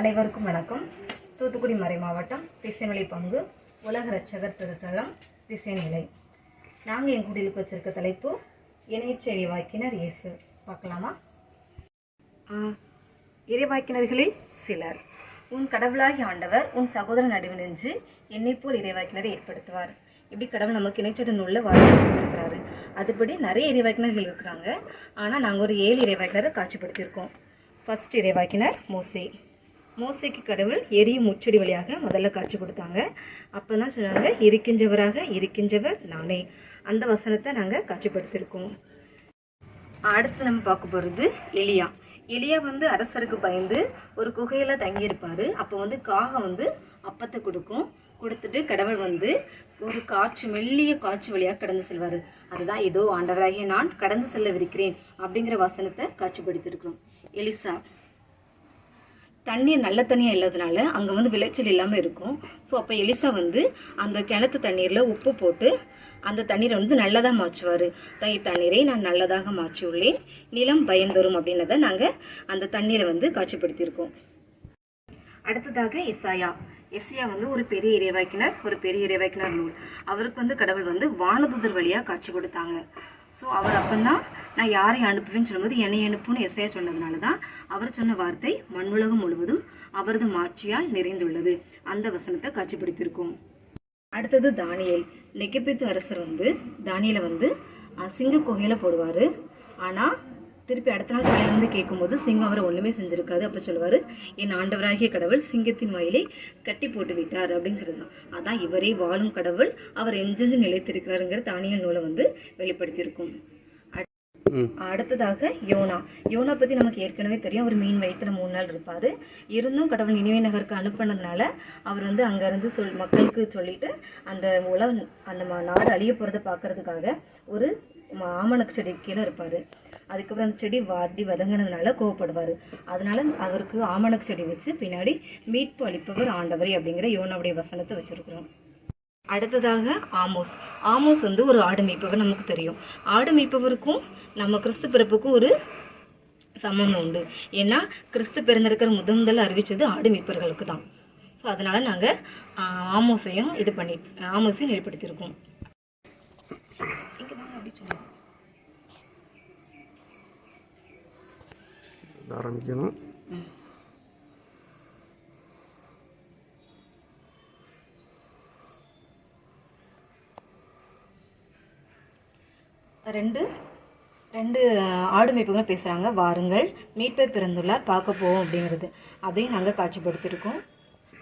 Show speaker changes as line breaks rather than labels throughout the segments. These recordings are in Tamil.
அனைவருக்கும் வணக்கம். தூத்துக்குடி மறை மாவட்டம் திசைநிலை பங்கு உலக ரட்சகர் திருத்தலம் திசைநிலை. நாங்கள் என் குடிலுக்கு வச்சிருக்க தலைப்பு இணைச்செறி வாக்கினர் இயேசு. பார்க்கலாமா? இறைவாக்கினர்களில் சிலர். உன் கடவுளாகி ஆண்டவர் உன் சகோதரன் நடுவு நின்று என்னை போல் இறைவாக்கினரை ஏற்படுத்துவார். இப்படி கடவுள் நமக்கு இணைச்சட நூலில் வாழ்க்கை கொடுத்துருக்கிறாரு. அதுபடி நிறைய இறைவாக்கினர்கள் இருக்கிறாங்க. ஆனால் நாங்கள் ஒரு ஏழு இறைவாக்கினரை காட்சிப்படுத்தியிருக்கோம். ஃபர்ஸ்ட் இறைவாக்கினர் மோசே. மோசைக்கு கடவுள் எரியும் முச்சடி வழியாக முதல்ல காட்சி கொடுத்தாங்க. அப்போ தான் சொன்னாங்க இருக்கின்றவராக இருக்கின்றவர் நானே. அந்த வசனத்தை நாங்கள் காட்சிப்படுத்தியிருக்கோம் அடுத்து நம்ம பார்க்க போகிறது எலியா. எலியா வந்து அரசருக்கு பயந்து ஒரு குகையில் தங்கியிருப்பார். அப்போ வந்து காகம் வந்து அப்பத்தை கொடுக்கும். கொடுத்துட்டு கடவுள் வந்து ஒரு காற்று மெல்லிய காற்று வழியாக கடந்து செல்வார். அதுதான் ஏதோ ஆண்டவராகிய நான் கடந்து செல்லவிருக்கிறேன் அப்படிங்கிற வசனத்தை காட்சிப்படுத்தியிருக்கிறோம் எலிசா தண்ணீர் நல்ல தண்ணியாக இல்லாதனால அங்கே வந்து விளைச்சல் இல்லாமல் இருக்கும். ஸோ அப்போ எலிசா வந்து அந்த கிணத்து தண்ணீரில் உப்பு போட்டு அந்த தண்ணீரை வந்து நல்லதாக மாற்றுவார். தை தண்ணீரை நான் நல்லதாக மாற்றியுள்ளேன். நிலம் பயந்தரும் அப்படின்னதை நாங்கள் அந்த தண்ணீரை வந்து காட்சிப்படுத்தியிருக்கோம். அடுத்ததாக எஸ்ஐயா எஸ்ஐயா வந்து ஒரு பெரிய இறைவாக்கினர் ஒரு பெரிய இறைவாக்கினர் நூல். அவருக்கு வந்து கடவுள் வந்து வானதுதர் வழியாக காட்சி கொடுத்தாங்க. ஸோ அவர் அப்பந்தான் நான் யாரை அனுப்புவேன்னு சொல்லும்போது என்னை அனுப்புன்னு எஸ்ஐயா சொன்னதுனால தான் அவர் சொன்ன வார்த்தை மண்ணுலகம் முழுவதும் அவரது மாட்சியால் நிறைந்துள்ளது. அந்த வசனத்தை காட்சிப்படுத்தியிருக்கோம். அடுத்தது தானியல். நெக்கப்பித்து அரசர் வந்து தானியலை வந்து சிங்க குகையில் போடுவார். ஆனால் திருப்பி அடுத்த நாள் காலையில வந்து கேட்கும்போது சிங்கம் அவரை ஒன்றுமே செஞ்சிருக்காது அப்போ சொல்லுவார் என் ஆண்டவராகிய கடவுள் சிங்கத்தின் வாயிலை கட்டி போட்டு விட்டார் அப்படின்னு சொல்லுதான் அதான் இவரே வாழும் கடவுள் அவர் எஞ்செஞ்சு நிலைத்திருக்கிறாருங்கிற தானியல் நூலை வந்து வெளிப்படுத்தியிருக்கும். அடுத்ததாக யோனா. யோனா பற்றி நமக்கு ஏற்கனவே தெரியும். அவர் மீன் வயிற்றுல மூணு நாள் இருப்பார். இருந்தும் கடவுள் நினைவே நகருக்கு அனுப்புனதுனால அவர் வந்து அங்கேருந்து சொல் மக்களுக்கு சொல்லிட்டு அந்த உலக அந்த நாடு அழிய போகிறத பார்க்கறதுக்காக ஒரு ஆமணக்கு செடி கீழே இருப்பார். அதுக்கப்புறம் அந்த செடி வாடி வதங்கினதுனால கோவப்படுவார். அதனால் அவருக்கு ஆமணக்கு செடி வச்சு பின்னாடி மீட்பு அளிப்பவர் ஆண்டவரை அப்படிங்கிற யோனாவுடைய வசனத்தை வச்சுருக்குறோம். அடுத்ததாக ஆமோஸ். ஆமோஸ் வந்து ஒரு ஆடு மீட்பவர் நமக்கு தெரியும். ஆடு மீட்பவருக்கும் நம்ம கிறிஸ்து பிறப்புக்கும் ஒரு சம்மந்தம் உண்டு. ஏன்னா கிறிஸ்து பிறந்திருக்கிற முதல் முதல் அறிவித்தது ஆடு மீட்பர்களுக்கு தான் ஸோ அதனால் நாங்கள் ஆமோஸையும் இது பண்ணி ஆமோஸையும் வெளிப்படுத்தியிருக்கோம்.
ஆரம்பிக்கணும்
ரெண்டு ரெண்டு ஆடு மேய்ப்புகளும் பேசுகிறாங்க வாருங்கள் மீட்பர் பிறந்துள்ளார் பார்க்க போவோம் அப்படிங்கிறது. அதையும் நாங்கள் காட்சிப்படுத்தியிருக்கோம்.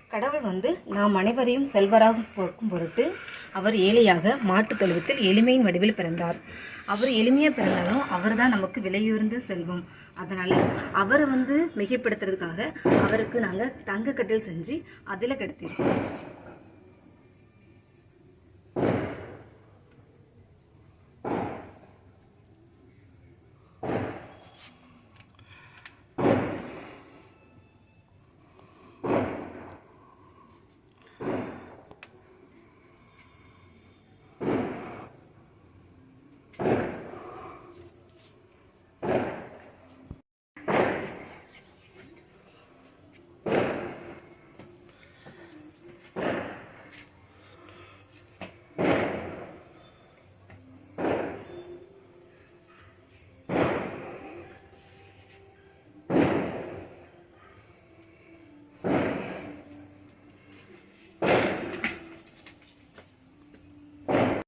கடவுள் வந்து நாம் அனைவரையும் செல்வராக பொறுக்கும் பொருட்டு அவர் ஏழையாக மாட்டுத் தொழுவத்தில் எளிமையின் வடிவில் பிறந்தார். அவர் எளிமையாக பிறந்தாலும் அவர் தான் நமக்கு விலையுயர்ந்த செல்வம். அதனால் அவரை வந்து மிகைப்படுத்துறதுக்காக அவருக்கு நாங்கள் தங்க கட்டில் செஞ்சு அதில் கிடத்திருக்கோம்.